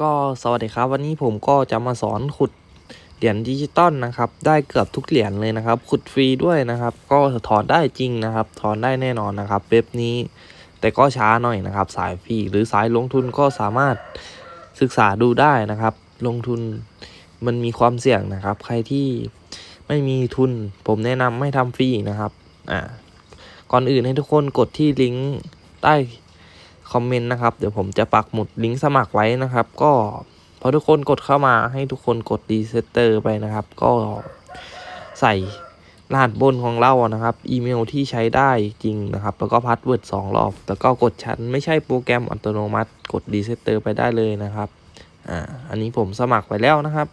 ก็สวัสดีครับ วันนี้ผมก็จะมาสอนขุดเหรียญดิจิตอลนะครับ ได้เกือบทุกเหรียญเลยนะครับ ขุดฟรีด้วยนะครับ ก็ถอนได้จริงนะครับ ถอนได้แน่นอนนะครับเว็บนี้ แต่ก็ช้าหน่อยนะครับ สายฟรีหรือสายลงทุนก็สามารถศึกษาดูได้นะครับ ลงทุนมันมีความเสี่ยงนะครับ ใครที่ไม่มีทุน ผมแนะนำไม่ทำฟรีนะครับอ่าก่อนอื่นให้ทุกคนกดที่ลิงก์ใต้ คอมเมนต์นะครับ เดี๋ยวผมจะปักหมุดลิงก์สมัครไว้นะครับ ก็พอทุกคนกดเข้ามาให้ทุกคนกดดีเซตเตอร์ไปนะครับ ก็ใส่รหัสบนของเรานะครับ อีเมลที่ใช้ได้จริงนะครับ แล้วก็พาสเวิร์ดสองรอบ แล้วก็กดชั้นไม่ใช่โปรแกรมอัตโนมัติกดดีเซตเตอร์ไปได้เลยนะครับอ่าอันนี้ผมสมัครไปแล้วนะครับ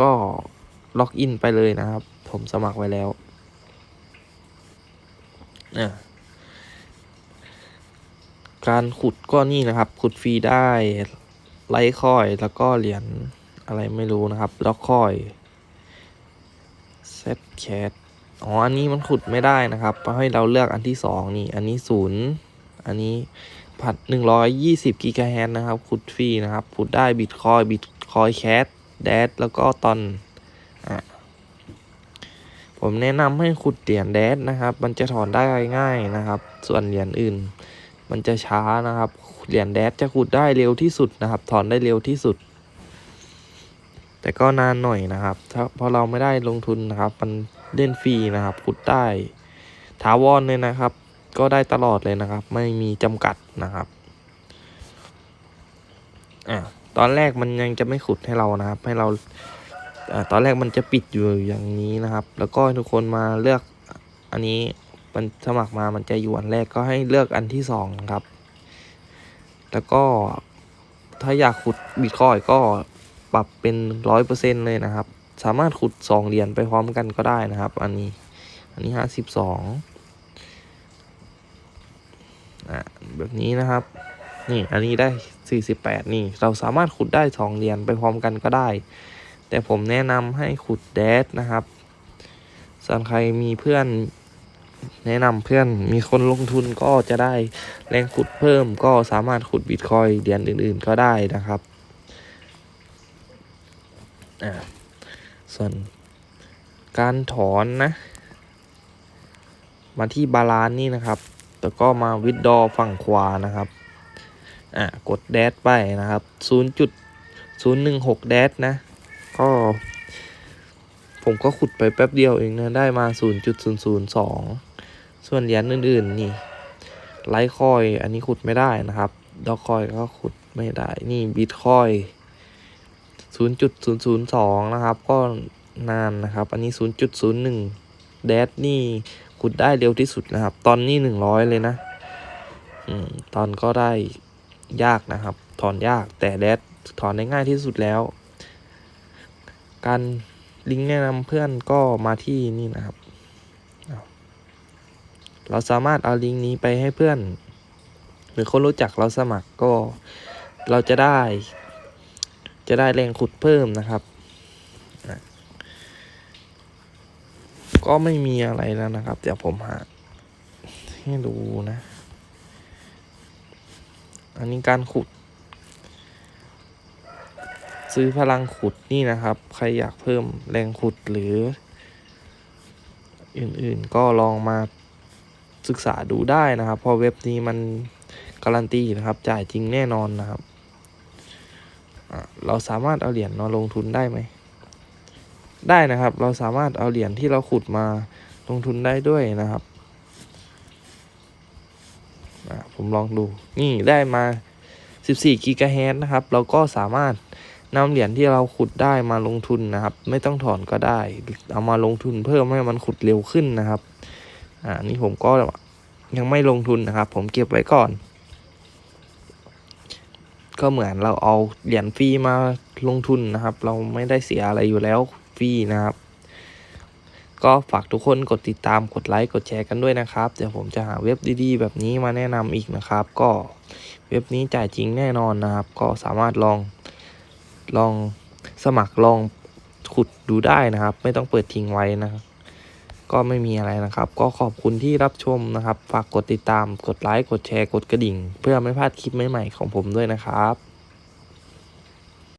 ก็ล็อกอินไปเลยนะครับ ผมสมัครไว้แล้วอ่า การขุดก็นี่นะครับ ขุดฟรีได้ไลท์คอย แล้วก็เหรียญอะไรไม่รู้นะครับล็อกคอยเซตแคทอ๋อ อันนี้มันขุดไม่ได้นะครับให้เราเลือกอันที่สองนี่ อันนี้ศูนย์อันนี้ผัดหนึ่งร้อยยี่สิบกิกะแฮนนะครับ ขุดฟรีนะครับ ขุดได้บิตคอยบิตคอยแคทแดดแล้วก็ตอนอะผมแนะนำให้ขุดเหรียญแดดนะครับ มันจะถอนได้ง่ายนะครับ ส่วนเหรียญอื่น มันจะช้านะครับ เหรียญแดดจะขุดได้เร็วที่สุดนะครับ ถอนได้เร็วที่สุด แต่ก็นานหน่อยนะครับ ถ้าเพราะเราไม่ได้ลงทุนนะครับ มันเล่นฟรีนะครับ ขุดได้ถาวรเลยนะครับ ก็ได้ตลอดเลยนะครับ ไม่มีจำกัดนะครับอะตอนแรกมันยังจะไม่ขุดให้เรานะครับ ให้เราอะตอนแรกมันจะปิดอยู่อย่างนี้นะครับ แล้วก็ทุกคนมาเลือกอันนี้ มันสมัครมามันจะอยู่อันแรกก็ให้เลือกอันที่สองครับ แล้วก็ถ้าอยากขุดบิตคอยก็ปรับเป็นร้อยเปอร์เซ็นเลยนะครับ สามารถขุดสองเหรียญไปพร้อมกันก็ได้นะครับ อันนี้ อันนี้ห้าสิบสองอะแบบนี้นะครับ นี่อันนี้ได้สี่สิบแปดนี่ เราสามารถขุดได้สองเหรียญไปพร้อมกันก็ได้ แต่ผมแนะนำให้ขุดแดดนะครับส่วนใครมีเพื่อน แนะนำเพื่อนมีคนลงทุนก็จะได้แรงขุดเพิ่มก็สามารถขุดบิตคอยเหรียญอื่น ๆ ก็ได้นะครับอ่าส่วนการถอนนะ มาที่บาลานนี่นะครับ แล้วก็มาวิดดอฝั่งขวานะครับอ่ากดแดดไปนะครับ 0.016 แดดนะ ก็ ผมก็ขุดไปแป๊บเดียวเองนะ ได้มา 0.002 ส่วนเหรียญอื่นๆนี่ไลท์คอยอันนี้ขุดไม่ได้นะครับดอกคอยก็ขุดไม่ได้นี่บิตคอย0.002 นะครับ ก็นานนะครับ อันนี้ 0.01 แดดนี่ขุดได้เร็วที่สุดนะครับ ตอนนี้ 100 เลยนะอืมตอนก็ได้ยากนะครับ ถอนยากแต่แดดถอนได้ง่ายที่สุดแล้ว การลิงก์แนะนำเพื่อนก็มาที่นี่นะครับ เราสามารถเอาลิงก์นี้ไปให้เพื่อน หรือคนรู้จักเราสมัครก็เราจะได้ จะได้แรงขุดเพิ่มนะครับ ก็ไม่มีอะไรแล้วนะครับ เดี๋ยวผมหาให้ดูนะ อันนี้การขุด ซื้อพลังขุดนี่นะครับ ใครอยากเพิ่มแรงขุดหรือ อื่นๆก็ลองมา ศึกษาดูได้นะครับเพราะเว็บนี้มันการันตีนะครับ จ่ายจริงแน่นอนนะครับ เราสามารถเอาเหรียญมาลงทุนได้ไหม ได้นะครับ เราสามารถเอาเหรียญที่เราขุดมาลงทุนได้ด้วยนะครับ ผมลองดู นี่ได้มา 14กิกะเฮต์นะครับ เราก็สามารถนำเหรียญที่เราขุดได้มาลงทุนนะครับ ไม่ต้องถอนก็ได้ เอามาลงทุนเพิ่มให้มันขุดเร็วขึ้นนะครับ อ่านี่ผมก็ยังไม่ลงทุนนะครับ ผมเก็บไว้ก่อน ก็เหมือนเราเอาเหรียญฟรีมาลงทุนนะครับ เราไม่ได้เสียอะไรอยู่แล้วฟรีนะครับ ก็ฝากทุกคนกดติดตามกดไลค์กดแชร์กันด้วยนะครับ เดี๋ยวผมจะหาเว็บดีๆ แบบนี้มาแนะนำอีกนะครับ ก็เว็บนี้จ่ายจริงแน่นอนนะครับ ก็สามารถลองลองสมัครลองขุดดูได้นะครับ ไม่ต้องเปิดทิ้งไว้นะครับ ก็ไม่มีอะไรนะครับ ก็ขอบคุณที่รับชมนะครับ ฝากกดติดตาม กดไลค์ กดแชร์ กดกระดิ่ง เพื่อไม่พลาดคลิปใหม่ๆของผมด้วยนะครับ